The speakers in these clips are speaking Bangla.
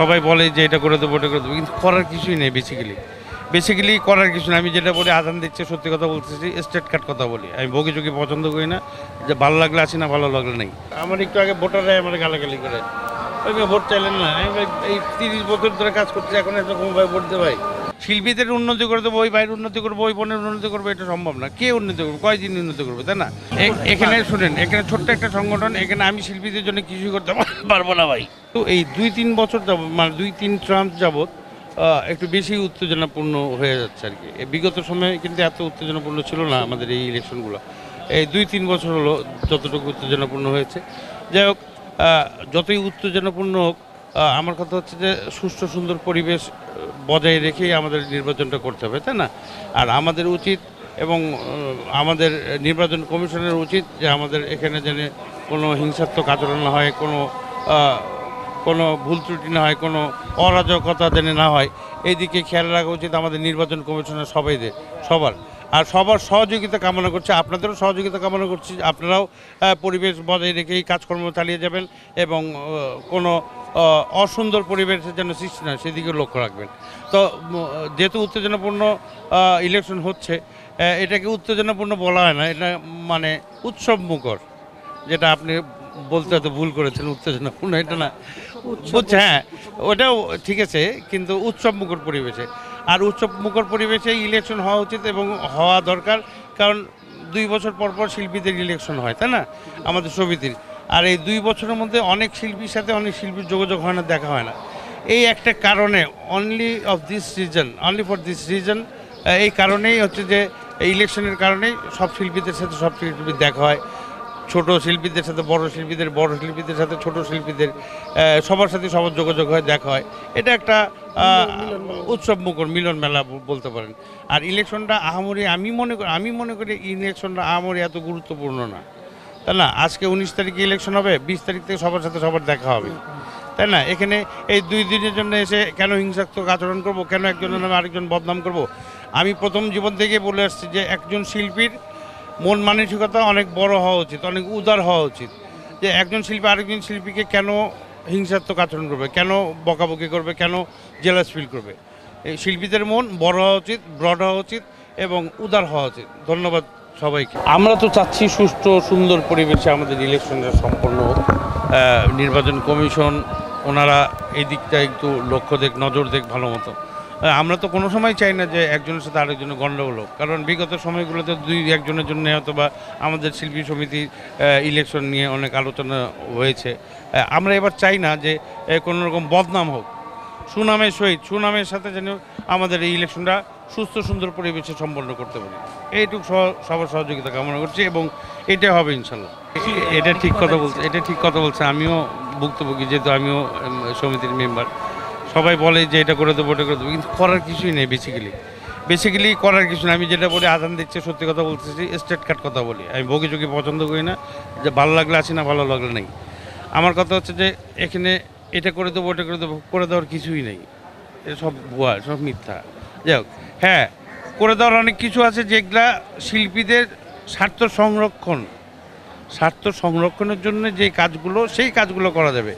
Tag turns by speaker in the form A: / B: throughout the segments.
A: সবাই বলে যে এটা করে দেবো, ওটা করে দেবো, কিন্তু করার কিছুই নেই বেসিক্যালি বেসিক্যালি করার কিছু না আমি যেটা বলি, আজান দিচ্ছে, সত্যি কথা বলতেছি স্টেট কাট কথা বলি। আমি বগি চুকি পছন্দ করি না, যে ভালো লাগলে আছি না ভালো লাগলে নেই। আমার একটু আগে ভোটাররাই আমার গালাগালি করে। ওই ভোট চাইলেন না। আমি এই তিরিশ বছর ধরে কাজ করছি এখন এত ভাই ভোট দেবাই শিল্পীদের উন্নতি করে দেবো ওই বাইরের উন্নতি করব ওই বোনের উন্নতি করব এটা সম্ভব না। কে উন্নতি করবে? কয়দিন উন্নতি করবে তাই না? এখানে শুনেন এখানে ছোট্ট একটা সংগঠন এখানে আমি শিল্পীদের জন্য কিছুই করতে পারব না ভাই। তো এই দুই তিন বছর যাবত মানে দুই তিন ট্রাম্প যাবত আহ, একটু বেশি উত্তেজনাপূর্ণ হয়ে যাচ্ছে আর কি। বিগত সময়ে কিন্তু এত উত্তেজনাপূর্ণ ছিল না আমাদের এই ইলেকশনগুলো। এই দুই তিন বছর হলো যতটুকু উত্তেজনাপূর্ণ হয়েছে। যাই হোক যতই উত্তেজনাপূর্ণ হোক আমার কথা হচ্ছে যে সুষ্ঠু, সুন্দর পরিবেশ বজায় রেখেই আমাদের নির্বাচনটা করতে হবে, তাই না? আর আমাদের উচিত এবং আমাদের নির্বাচন কমিশনের উচিত যে আমাদের এখানে যেন কোনো হিংসাত্মক আচরণ না হয়, কোনো কোনো ভুল ত্রুটি না হয়, কোনো অরাজকতা যেন না হয়। এই দিকে খেয়াল রাখা উচিত আমাদের নির্বাচন কমিশনের সবাইদের, সবার। আর সবার সহযোগিতা কামনা করছি আপনাদেরও সহযোগিতা কামনা করছি আপনারাও পরিবেশ বজায় রেখে এই কাজকর্ম চালিয়ে যাবেন এবং কোনো অসুন্দর পরিবেশের যেন সৃষ্টি না সেদিকে লক্ষ্য রাখবেন। তো যেহেতু উত্তেজনাপূর্ণ ইলেকশন হচ্ছে এটাকে উত্তেজনাপূর্ণ বলা হয় না এটা মানে উৎসব মুখর যেটা আপনি বলতে হয়তো ভুল করেছেন উত্তেজনাপূর্ণ এটা না। হ্যাঁ ওটাও ঠিক আছে কিন্তু উৎসব মুখর পরিবেশে। আর উৎসব মুখর পরিবেশে ইলেকশন হওয়া উচিত এবং হওয়া দরকার, কারণ দুই বছর পর পর শিল্পীদের ইলেকশন হয়, তাই না? আমাদের সমিতির আর এই দুই বছরের মধ্যে অনেক শিল্পীর সাথে অনেক শিল্পীর যোগাযোগ হয় না, দেখা হয় না। এই একটা কারণে only of this reason only for this reason এই কারণেই হচ্ছে যে ইলেকশনের কারণেই সব শিল্পীদের সাথে সব শিল্পীর দেখা হয়। ছোট শিল্পীদের সাথে, বড় শিল্পীদের বড় শিল্পীদের সাথে, ছোট শিল্পীদের সবার সাথে সবার যোগাযোগ হয়, দেখা হয়। এটা একটা উৎসব মুখর মিলন মেলা বলতে পারেন। আর ইলেকশনটা আহামরি আমি মনে করি আমি মনে করি ইলেকশনটা আহামরি এত গুরুত্বপূর্ণ না। তাই না? আজকে উনিশ তারিখে ইলেকশন হবে বিশ তারিখ থেকে সবার সাথে সবার দেখা হবে। তাই না? এখানে এই দুই দিনের জন্য এসে কেন হিংসাত্মক আচরণ করব কেন একজনের নামে আরেকজন বদনাম করব? আমি প্রথম জীবন থেকে বলে আসছি যে একজন শিল্পীর মন মানসিকতা অনেক বড় হওয়া উচিত অনেক উদার হওয়া উচিত। যে একজন শিল্পী আরেকজন শিল্পীকে কেন হিংসাত্মক আচরণ করবে। কেন বকাবকি করবে? কেন জেলাস ফিল করবে? এই শিল্পীদের মন, বড় হওয়া উচিত ব্রড হওয়া উচিত এবং উদার হওয়া উচিত। ধন্যবাদ সবাইকে। আমরা তো চাচ্ছি সুষ্ঠু, সুন্দর পরিবেশে আমাদের ইলেকশনটা সম্পন্ন হোক। নির্বাচন কমিশন, ওনারা এই দিকটা একটু লক্ষ্য দেখ, নজর দেখ ভালো মতো। আমরা তো কোনো সময় চাই না যে একজনের সাথে আরেকজনের গণ্ডগোল হোক। কারণ বিগত সময়গুলোতে দুই একজনের জন্য হয়তো বা আমাদের শিল্পী সমিতি ইলেকশন নিয়ে অনেক আলোচনা হয়েছে। আমরা এবার চাই না যে কোনো রকম বদনাম হোক। সুনামের সহিত, সুনামের সাথে যেন আমাদের এই ইলেকশনটা সুস্থ, সুন্দর পরিবেশে সম্পন্ন করতে পারি। এইটুকু সবার সহযোগিতা কামনা করছি এবং এটা হবে ইনশাল্লাহ। এটা ঠিক কথা বলছে, এটা ঠিক কথা বলছে। আমিও ভুক্তভোগী, যেহেতু আমিও সমিতির মেম্বার সবাই বলে যে এটা করে দেবো, ওটা করে দেবো, কিন্তু করার কিছুই নেই বেসিক্যালি বেসিক্যালি করার কিছু না আমি যেটা বলি আজান দিচ্ছে, সত্যি কথা বলতেছি স্টেট কাট কথা বলি। আমি বগি চুকি পছন্দ করি না, যে ভালো লাগলে আছি না, ভালো লাগলে নেই। আমার কথা হচ্ছে যে, এখানে এটা করে দেবো, ওটা করে দেবো, করে দেওয়ার কিছুই নেই। এটা সব ভুয়া, সব মিথ্যা। যাই হোক হ্যাঁ করে দেওয়ার অনেক কিছু আছে যেগুলা শিল্পীদের স্বার্থ সংরক্ষণ। স্বার্থ সংরক্ষণের জন্য যে কাজগুলো, সেই কাজগুলো করা যাবে।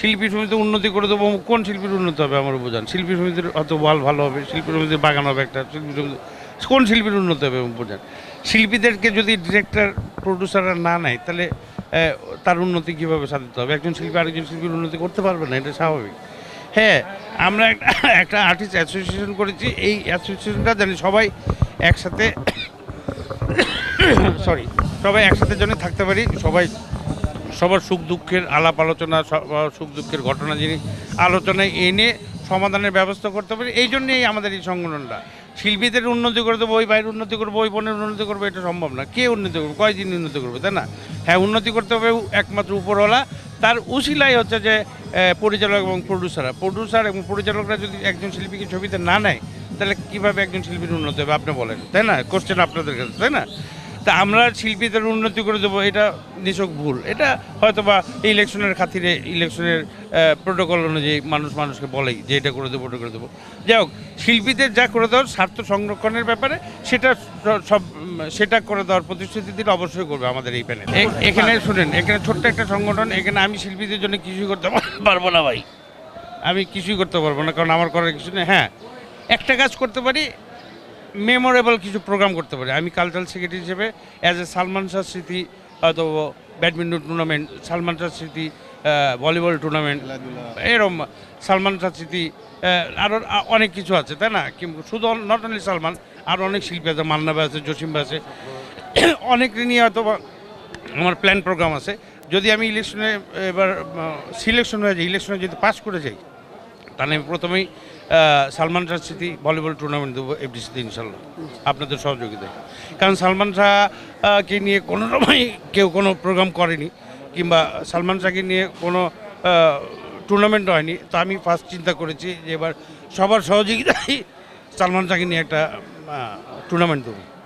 A: শিল্পী সমিতি উন্নতি করে দেবো, কোন শিল্পীর উন্নতি হবে আমার বোঝান শিল্পী সমিতির হয়তো ওয়াল ভালো হবে, শিল্পী সমিতির বাগান হবে একটা, শিল্পী সমিতি কোন শিল্পীর উন্নতি হবে বোঝান শিল্পীদেরকে যদি ডিরেক্টর প্রডিউসাররা না নেয়, তাহলে তার উন্নতি কীভাবে সাধিত হবে? একজন শিল্পী আরেকজন শিল্পীর উন্নতি করতে পারবে না, এটা স্বাভাবিক। হ্যাঁ আমরা একটা একটা আর্টিস্ট অ্যাসোসিয়েশন করেছি, এই অ্যাসোসিয়েশনটা জানি সবাই একসাথে সরি সবাই একসাথে যেন থাকতে পারি, সবাই সবার সুখ দুঃখের আলাপ আলোচনা সুখ দুঃখের ঘটনা যিনি আলোচনায় এনে সমাধানের ব্যবস্থা করতে পারি, এই জন্যই আমাদের এই সংগঠনটা। শিল্পীদের উন্নতি করে দেবো, ওই বাইরের উন্নতি করব, ওই বোনের উন্নতি করব, এটা সম্ভব না। কে উন্নতি করবে? কয়দিন উন্নতি করবে, তাই না? হ্যাঁ উন্নতি করতে হবে একমাত্র উপরওয়ালা। তার উশিলাই হচ্ছে যে পরিচালক এবং প্রডিউসাররা প্রডিউসার এবং পরিচালকরা যদি একজন শিল্পীকে ছবিতে না নেয়, তাহলে কীভাবে একজন শিল্পীর উন্নতি হবে? আপনি বলেন, তাই না? কোশ্চেন আপনাদের কাছে, তাই না? তা আমরা শিল্পীদের উন্নতি করে দেবো এটা নিছক ভুল। এটা হয়তো বা ইলেকশনের খাতিরে ইলেকশনের প্রোটোকল অনুযায়ী মানুষ মানুষকে বলেই যে এটা করে দেবো ওটা করে দেবো। যাই হোক শিল্পীদের যা করে দেওয়ার স্বার্থ সংরক্ষণের ব্যাপারে সেটা সব সেটা করে দেওয়ার প্রতিশ্রুতি দিলে অবশ্যই করবে আমাদের এই প্যানেল এখানে শুনেন এখানে ছোট্ট একটা সংগঠন এখানে আমি শিল্পীদের জন্য কিছুই করতে পারব না ভাই। আমি কিছুই করতে পারব না কারণ আমার করার কিছু নেই। হ্যাঁ একটা কাজ করতে পারি মেমোরেবল কিছু প্রোগ্রাম করতে পারি। আমি কালচারাল সেক্রেটারি হিসেবে অ্যাজ এ সালমান শাহ স্মৃতি হয়তো ব্যাডমিন্টন টুর্নামেন্ট সালমান শাহ স্মৃতি ভলিবল টুর্নামেন্ট এরম সালমান শাহ স্মৃতি আরও অনেক কিছু আছে তাই না? কিন্তু শুধু নট অনলি সালমান আরও অনেক শিল্পী আছে মান্না ভাই আছে জসিম ভাই আছে। অনেক নিয়ে হয়তো আমার প্ল্যান প্রোগ্রাম আছে। যদি আমি ইলেকশনে এবার সিলেকশন হয়ে যাই ইলেকশনে যদি পাস করে যাই তাহলে আমি প্রথমেই সালমান শাহ স্মৃতি ভলিবল টুর্নামেন্ট দেবো এফডিসিতে ইনশাল্লাহ আপনাদের সহযোগিতায়। কারণ সালমান শাহকে নিয়ে কোনো সময় কেউ কোনো প্রোগ্রাম করেনি, কিংবা সালমান শাহকে নিয়ে কোনো টুর্নামেন্ট হয়নি, তো আমি ফার্স্ট চিন্তা করেছি যে এবার সবার সহযোগিতায় সালমান শাহকে নিয়ে একটা টুর্নামেন্ট দেবো।